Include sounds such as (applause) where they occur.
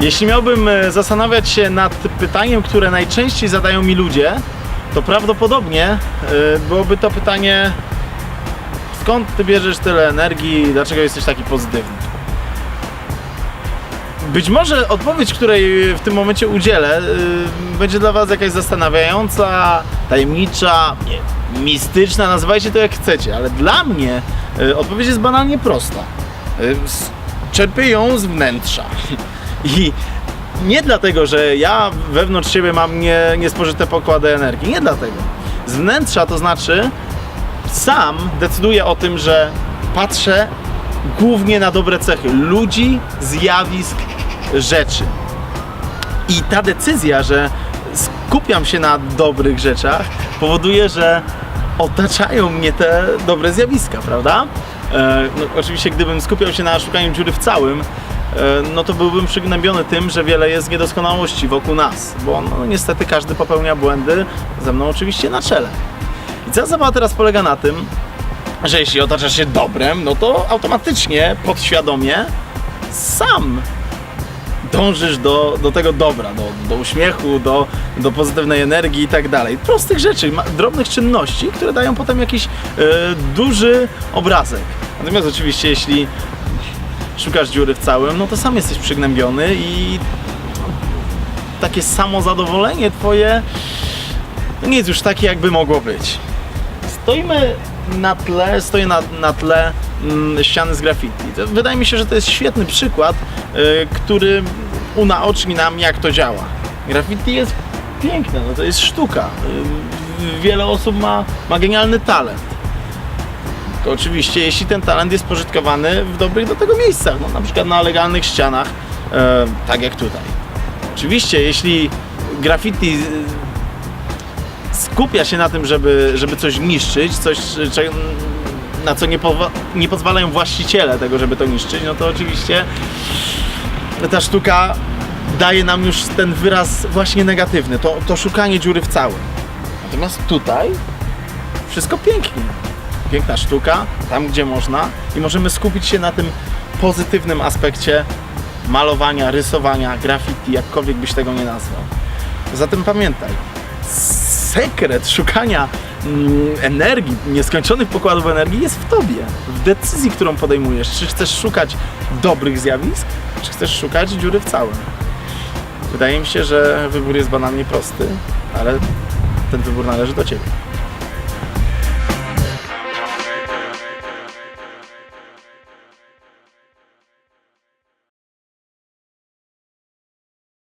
Jeśli miałbym e, zastanawiać się nad pytaniem, które najczęściej zadają mi ludzie, to prawdopodobnie e, byłoby to pytanie skąd ty bierzesz tyle energii, dlaczego jesteś taki pozytywny? Być może odpowiedź, której w tym momencie udzielę, y, będzie dla Was jakaś zastanawiająca, tajemnicza, nie, mistyczna, nazywajcie to jak chcecie, ale dla mnie odpowiedź jest banalnie prosta. Czerpię ją z wnętrza. (laughs) I nie dlatego, że ja wewnątrz siebie mam nie, niespożyte pokłady energii, nie dlatego. Z wnętrza to znaczy sam decyduję o tym, że patrzę głównie na dobre cechy ludzi, zjawisk, rzeczy. I ta decyzja, że skupiam się na dobrych rzeczach, powoduje, że otaczają mnie te dobre zjawiska, prawda? E, no, oczywiście, gdybym skupiał się na szukaniu dziury w całym, no to byłbym przygnębiony tym, że wiele jest niedoskonałości wokół nas, bo no, niestety każdy popełnia błędy, ze mną oczywiście na czele. I cała zabawa teraz polega na tym, że jeśli otaczasz się dobrem, no to automatycznie, podświadomie, sam dążysz do, do tego dobra, do, do uśmiechu, do, do pozytywnej energii i tak dalej. Prostych rzeczy, drobnych czynności, które dają potem jakiś e, duży obrazek. Natomiast oczywiście, jeśli szukasz dziury w całym, no to sam jesteś przygnębiony i takie samozadowolenie twoje no nie jest już takie, jakby mogło być. Stoimy na tle, stoję na, na tle mm, ściany z graffiti. To, wydaje mi się, że to jest świetny przykład, y, który unaoczni nam, jak to działa. Graffiti jest piękne, no to jest sztuka. Y, wiele osób ma, ma genialny talent. To oczywiście, jeśli ten talent jest pożytkowany w dobrych do tego miejscach, no, na przykład na legalnych ścianach, e, tak jak tutaj. Oczywiście, jeśli graffiti y, skupia się na tym, żeby, żeby coś niszczyć, coś, na co nie, nie pozwalają właściciele tego, żeby to niszczyć, no to oczywiście ta sztuka daje nam już ten wyraz właśnie negatywny, to, to szukanie dziury w całym. Natomiast tutaj wszystko pięknie. Piękna sztuka, tam gdzie można i możemy skupić się na tym pozytywnym aspekcie malowania, rysowania, graffiti, jakkolwiek byś tego nie nazwał. Zatem pamiętaj, sekret szukania mm, energii, nieskończonych pokładów energii jest w tobie, w decyzji, którą podejmujesz. Czy chcesz szukać dobrych zjawisk, czy chcesz szukać dziury w całym. Wydaje mi się, że wybór jest banalnie prosty, ale ten wybór należy do ciebie.